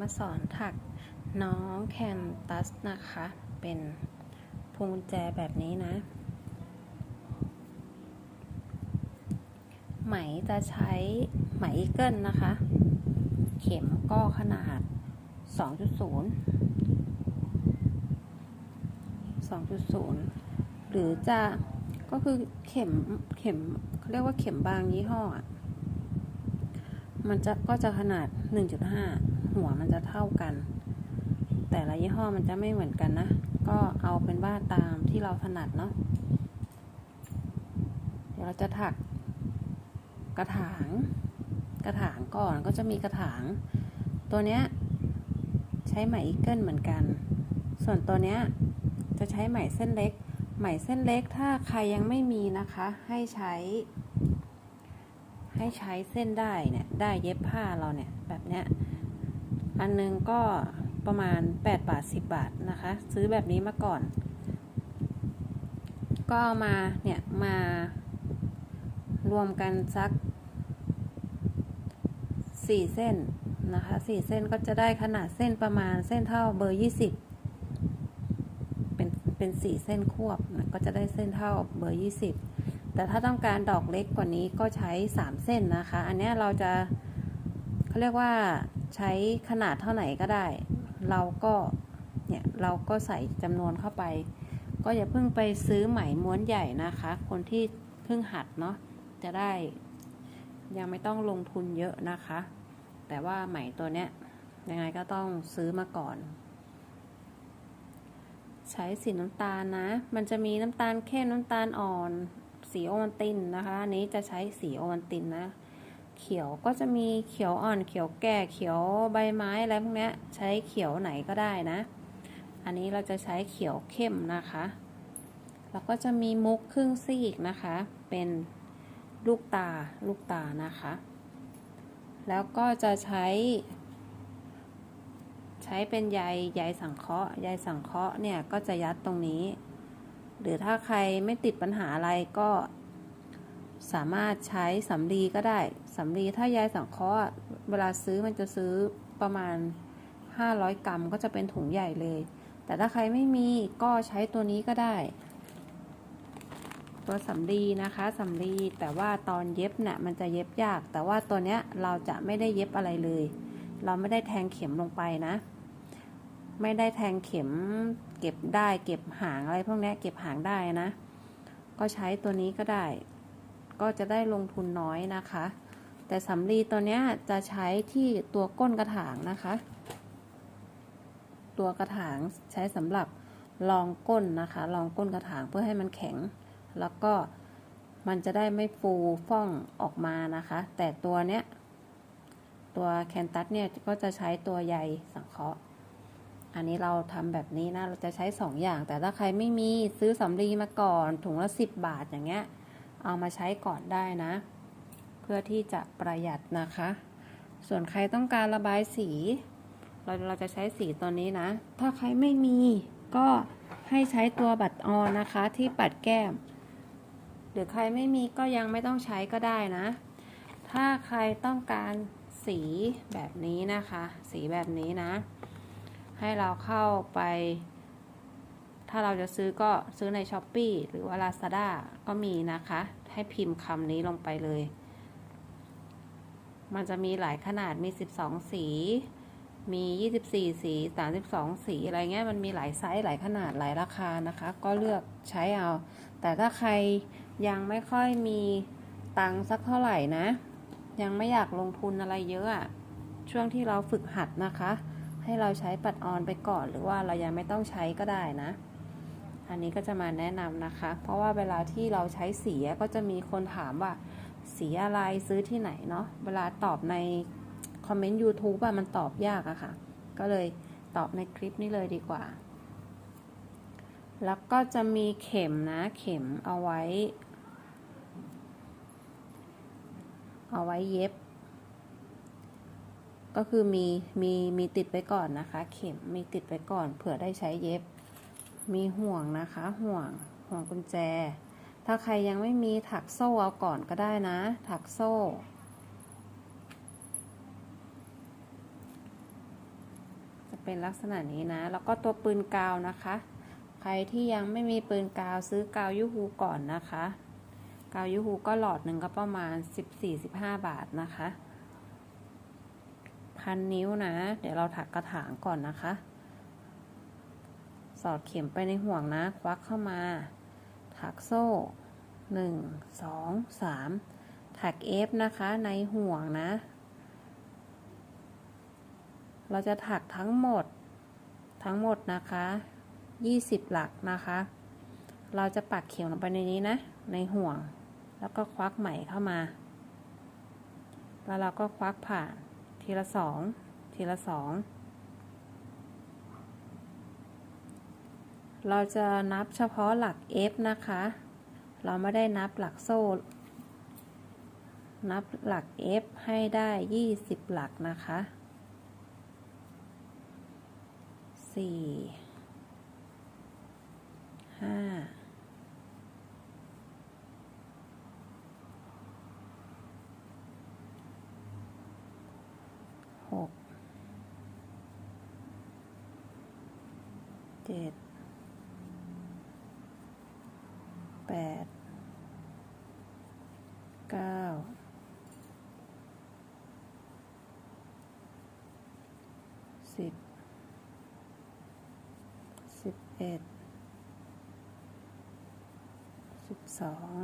มาสอนถักน้องแคนตัสนะคะ เป็นพวงกุญแจแบบนี้นะ ไหมจะใช้ไหมอีเกิลนะคะ เข็มก็ขนาด 2.0 2.0 หรือจะก็คือเข็มเข็มเขาเรียกว่าเข็มบางยี่ห้ออะมันจะก็จะขนาด 1.5 หัวมันจะเท่ากัน แต่ละยี่ห้อมันจะไม่เหมือนกันนะ ก็เอาเป็นว่าตามที่เราถนัดเนาะเดี๋ยวเราจะถักกระถาง กระถางก่อนก็จะมีกระถาง ตัวเนี้ยใช้ไหมอีเกิลเหมือนกัน ส่วนตัวเนี้ยจะใช้ไหมเส้นเล็ก ไหมเส้นเล็กถ้าใครยังไม่มีนะคะ ให้ใช้ ให้ใช้เส้นได้เนี่ย ได้เย็บผ้าเราเนี่ย แบบเนี้ย อันนึงก็ประมาณ 8 บาท 10 บาทนะคะ ซื้อแบบนี้มาก่อน ก็เอามาเนี่ยมารวมกันสัก 4 เส้นนะคะ 4 เส้นก็จะได้ขนาดเส้นประมาณเส้นเท่าเบอร์ 20 เป็นเป็น 4 เส้นควบนะก็จะได้เส้นเท่าเบอร์ 20 แต่ถ้าต้องการดอกเล็กกว่านี้ก็ใช้ 3 เส้นนะคะ อันนี้เราจะเขาเรียกว่า ใช้ขนาดเท่าไหนก็ได้ เราก็เนี่ยเราก็ใส่จำนวนเข้าไป ก็อย่าเพิ่งไปซื้อไหมม้วนใหญ่นะคะ คนที่เพิ่งหัดเนาะจะได้ ยังไม่ต้องลงทุนเยอะนะคะ แต่ว่าไหมตัวเนี้ยยังไงก็ต้องซื้อมาก่อน ใช้สีน้ำตาลนะ มันจะมีน้ำตาลเข้มน้ำตาลอ่อน สีโอวัลตินนะคะอันนี้จะใช้สีโอวัลตินนะ เขียวก็จะมีเขียวอ่อนเขียวแก่เขียวใบไม้อะไรพวกนี้ใช้เขียวไหนก็ได้นะ อันนี้เราจะใช้เขียวเข้มนะคะแล้วก็จะมีมุกครึ่งซีกนะคะ เป็นลูกตาลูกตานะคะ แล้วก็จะใช้ ใช้เป็นใยใยสังเคราะห์ใยสังเคราะห์เนี่ยก็จะยัดตรงนี้ หรือถ้าใครไม่ติดปัญหาอะไรก็ สามารถใช้สำลีก็ได้สำลีถ้าใยสังเคราะห์เวลาซื้อมันจะซื้อประมาณ 500 กรัมก็จะเป็นถุงใหญ่เลย แต่ถ้าใครไม่มีก็ใช้ตัวนี้ก็ได้ ตัวสำลีนะคะสำลีแต่ว่าตอนเย็บเนี่ยมันจะเย็บยาก แต่ว่าตัวเนี้ยเราจะไม่ได้เย็บอะไรเลย เราไม่ได้แทงเข็มลงไปนะ ไม่ได้แทงเข็ม เก็บได้ เก็บหางอะไรพวกนี้เก็บหางได้นะ ก็ใช้ตัวนี้ก็ได้ ก็จะได้ลงทุนน้อยนะคะ แต่สำลีตัวเนี้ยจะใช้ที่ตัวก้นกระถางนะคะ ตัวกระถางใช้สำหรับรองก้นนะคะรองก้นกระถางเพื่อให้มันแข็ง แล้วก็มันจะได้ไม่ฟูฟ่องออกมานะคะ แต่ตัวเนี้ยตัวแคนตัสเนี่ยก็จะใช้ตัวใยสังเคราะห์ อันนี้เราทำแบบนี้นะ เราจะใช้ 2 อย่าง แต่ถ้าใครไม่มีซื้อสำลีมาก่อนถุงละ 10 บาทอย่างเงี้ย เอามาใช้ก่อนได้นะ เพื่อที่จะประหยัดนะคะ ส่วนใครต้องการระบายสี เราเราจะใช้สีตัวนี้นะ ถ้าใครไม่มีก็ให้ใช้ตัวบัตรออนนะคะที่ปัดแก้ม หรือใครไม่มีก็ยังไม่ต้องใช้ก็ได้นะ ถ้าใครต้องการสีแบบนี้นะคะ สีแบบนี้นะ ให้เราเข้าไป ถ้าเราจะซื้อก็ซื้อใน s h อ p e e หรือว่า Lazada ก็มีนะคะ ให้พิมพ์คำนี้ลงไปเลย มันจะมีหลายขนาดมี 12 สี มี 24 สี 32 สี อะไรเงี้ย มันมีหลายไซส์ หลายขนาด หลายราคานะคะ ก็เลือกใช้เอา แต่ถ้าใครยังไม่ค่อยมีตังค์สักเท่าไหร่นะ ยังไม่อยากลงทุนอะไรเยอะอะช่วงที่เราฝึกหัดนะคะ ให้เราใช้ปัดออนไปก่อน หรือว่าเรายังไม่ต้องใช้ก็ได้นะ อันนี้ก็จะมาแนะนำนะคะ เพราะว่าเวลาที่เราใช้สีก็จะมีคนถามว่า สีอะไรซื้อที่ไหนเนาะเวลาตอบในคอมเมนต์ YouTube อะมันตอบยากอะค่ะ ก็เลยตอบในคลิปนี้เลยดีกว่า แล้วก็จะมีเข็มนะเข็มเอาไว้ เอาไว้เย็บ ก็คือมีมีมีติดไปก่อนนะคะ เข็มมีติดไปก่อนเผื่อได้ใช้เย็บ มีห่วงนะคะ ห่วงห่วงกุญแจ ถ้าใครยังไม่มีถักโซ่เอาก่อนก็ได้นะ ถักโซ่ จะเป็นลักษณะนี้นะ แล้วก็ตัวปืนกาวนะคะ ใครที่ยังไม่มีปืนกาวซื้อกาวยูฮูก่อนนะคะ กาวยูฮูก็หลอดหนึ่งก็ประมาณ 14-15 บาทนะคะพันนิ้วนะ เดี๋ยวเราถักกระถางก่อนนะคะ อดเข็มไปในห่วงนะ ควักเข้ามา ถักโซ่ 1 2 3 ถักเอฟนะคะในห่วงนะ เราจะถักทั้งหมด ทั้งหมดนะคะ 20 หลักนะคะ เราจะปักเข็มลงไปในนี้นะ ในห่วง แล้วก็ควักไหมเข้ามา แล้วเราก็ควักผ่านทีละสองทีละสอง เราจะนับเฉพาะหลัก F นะคะ เราไม่ได้นับหลักโซ่ นับหลัก F ให้ได้ 20 หลักนะคะสี่ห้าหกเจ็ด แปดเก้าสิบสิบเอ็ดสิบสอง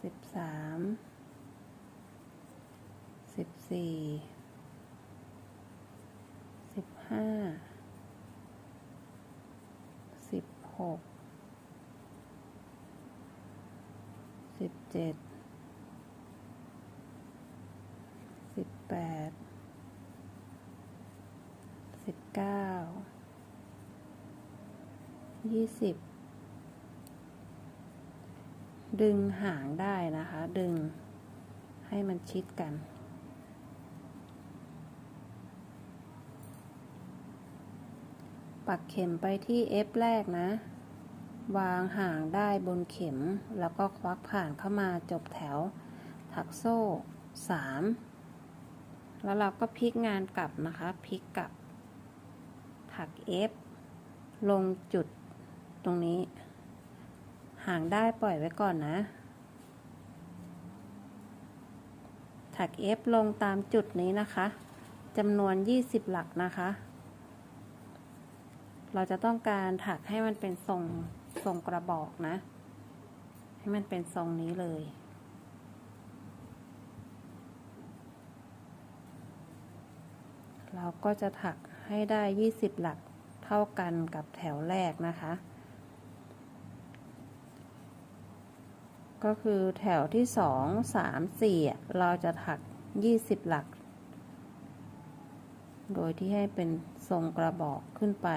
สิบสามสิบสี่สิบห้าสิบ หกสิบเจ็ดสิบแปดสิบเก้ายี่สิบดึงหางได้นะคะ ดึงให้มันชิดกัน ปักเข็มไปที่ F แรกนะ วางห่างได้บนเข็ม แล้วก็ควักผ่านเข้ามาจบแถว ถักโซ่ 3 แล้วเราก็พลิกงานกลับนะคะ พลิกกลับ ถัก F ลงจุดตรงนี้ ห่างได้ปล่อยไว้ก่อนนะ ถัก F ลงตามจุดนี้นะคะจำนวน 20 หลักนะคะ เราจะต้องการถักให้มันเป็นทรงทรงกระบอกนะ ให้มันเป็นทรงนี้เลย เราก็จะถักให้ได้ 20 หลักเท่ากันกับแถวแรกนะคะ ก็คือแถวที่สองสามสี่เราจะถัก 20 หลัก โดยที่ให้เป็นทรงกระบอกขึ้นไป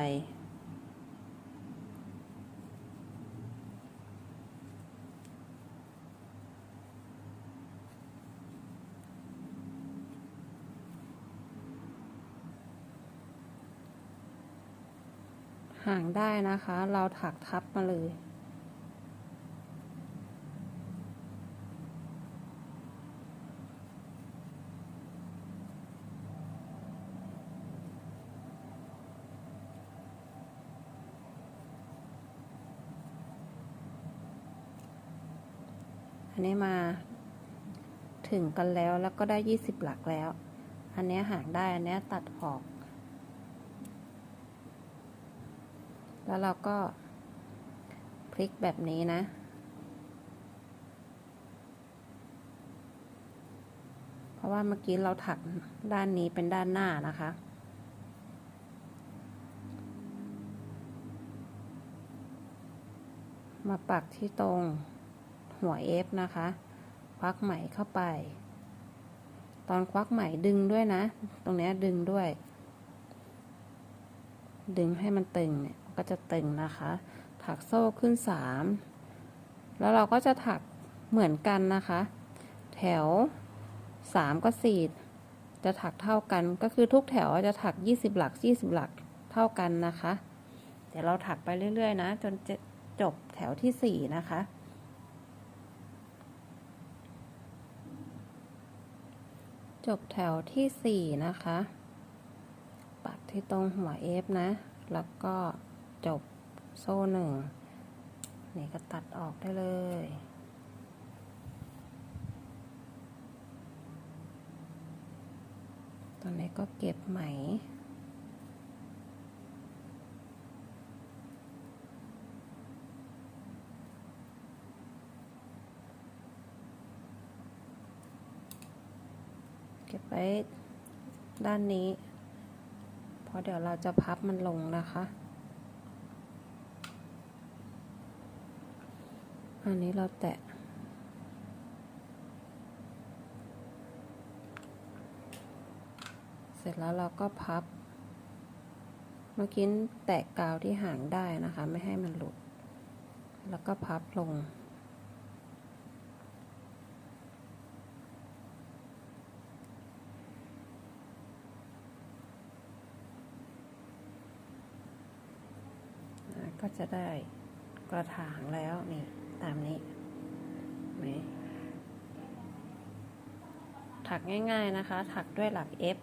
ห่างได้นะคะ เราถักทับมาเลย อันนี้มาถึงกันแล้วแล้วก็ได้ 20 หลักแล้ว อันนี้ห่างได้ อันนี้ตัดออก แล้วเราก็พลิกแบบนี้นะ เพราะว่าเมื่อกี้เราถักด้านนี้เป็นด้านหน้านะคะ มาปักที่ตรงหัวเอฟนะคะ ควักไหมเข้าไป ตอนควักไหมดึงด้วยนะ ตรงนี้ดึงด้วย ดึงให้มันตึงเนี่ย ก็จะตึงนะคะ ถักโซ่ขึ้นสามแล้วเราก็จะถักเหมือนกันนะคะ แถวสามก็สี่จะถักเท่ากัน ก็คือทุกแถวจะถักยี่สิบหลักยี่สิบหลักเท่ากันนะคะ เดี๋ยวเราถักไปเรื่อย ๆ นะ จนจะจบแถวที่สี่นะคะจบแถวที่สี่นะคะ ปักที่ตรงหัว F นะ แล้วก็ จบโซ่หนึ่งนี่ก็ตัดออกได้เลย ตอนนี้ก็เก็บไหม เก็บไว้ด้านนี้ เพราะเดี๋ยวเราจะพับมันลงนะคะ อันนี้เราแตะ เสร็จแล้วเราก็พับ เมื่อกี้แตะกาวที่หางได้นะคะ ไม่ให้มันหลุด แล้วก็พับลงก็จะได้กระถางแล้วนี่ ตามนี้ไหมถักง่าย ๆนะคะ ถักด้วยหลัก F